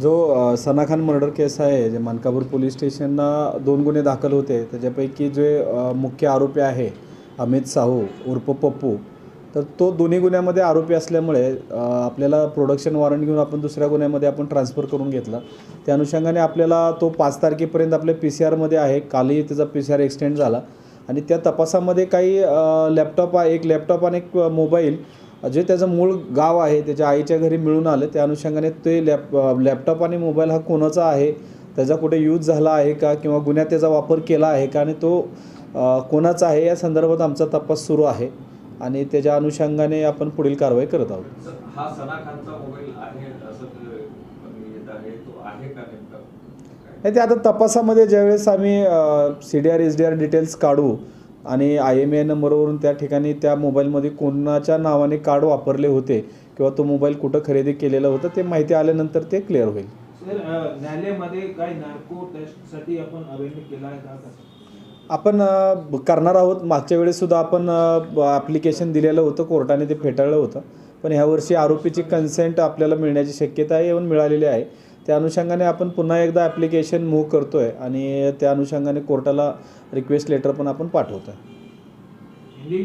जो सना खान मर्डर केस आहे जे मानकापूर पोलीस स्टेशनला दोन गुन्हे दाखल होते त्याच्यापैकी जे मुख्य आरोपी आहे अमित साहू उर्फ पप्पू तर तो दोन्ही गुन्ह्यामध्ये आरोपी असल्यामुळे आपल्याला प्रोडक्शन वॉरंट घेऊन आपण दुसऱ्या गुन्ह्यामध्ये आपण ट्रान्सफर करून घेतला. त्या अनुषंगाने आपल्याला तो पाच तारखेपर्यंत आपल्या पी सी आरमध्ये आहे. कालही त्याचा पी सी आर एक्सटेंड झाला. आणि त्या तपासामध्ये काही लॅपटॉप एक लॅपटॉप आणि एक मोबाईल जे त्याचं मूळ गाव आहे त्याच्या आईच्या घरी मिळून आलं त्या अनुषंगाने ते लॅप लॅपटॉप आणि मोबाईल हा कोणाचा आहे? त्याचा कुठे यूज झाला आहे का? किंवा गुन्ह्यात त्याचा वापर केला आहे का? आणि तो कोणाचा आहे? या संदर्भात आमचा तपास सुरू आहे. आणि त्याच्या अनुषंगाने आपण पुढील कारवाई करत आहोत. सर, हा सना खानचा मोबाईल आहे असं ते येत आहे तो आहे का नेमका? काय? नाही ते आता तपासामध्ये ज्यावेळेस आम्ही C D R S D R details काढू आणि आय एम ए नंबरवरून त्या ठिकाणी त्या मोबाईलमध्ये कोणाच्या नावाने कार्ड वापरले होते किंवा तो मोबाईल कुठं खरेदी केलेला होता ते माहिती आल्यानंतर ते क्लिअर होईल. आपण करणार आहोत. मागच्या वेळेस सुद्धा आपण ॲप्लिकेशन दिलेलं होतं कोर्टाने ते फेटाळलं होतं. पण ह्यावर्षी आरोपीची कन्सेंट आपल्याला मिळण्याची शक्यता आहे येऊन मिळालेली आहे. त्या अनुषंगाने आपण पुन्हा एकदा ॲप्लिकेशन मूव्ह करतो आहे आणि त्या अनुषंगाने कोर्टाला रिक्वेस्ट लेटर पण आपण पाठवतो आहे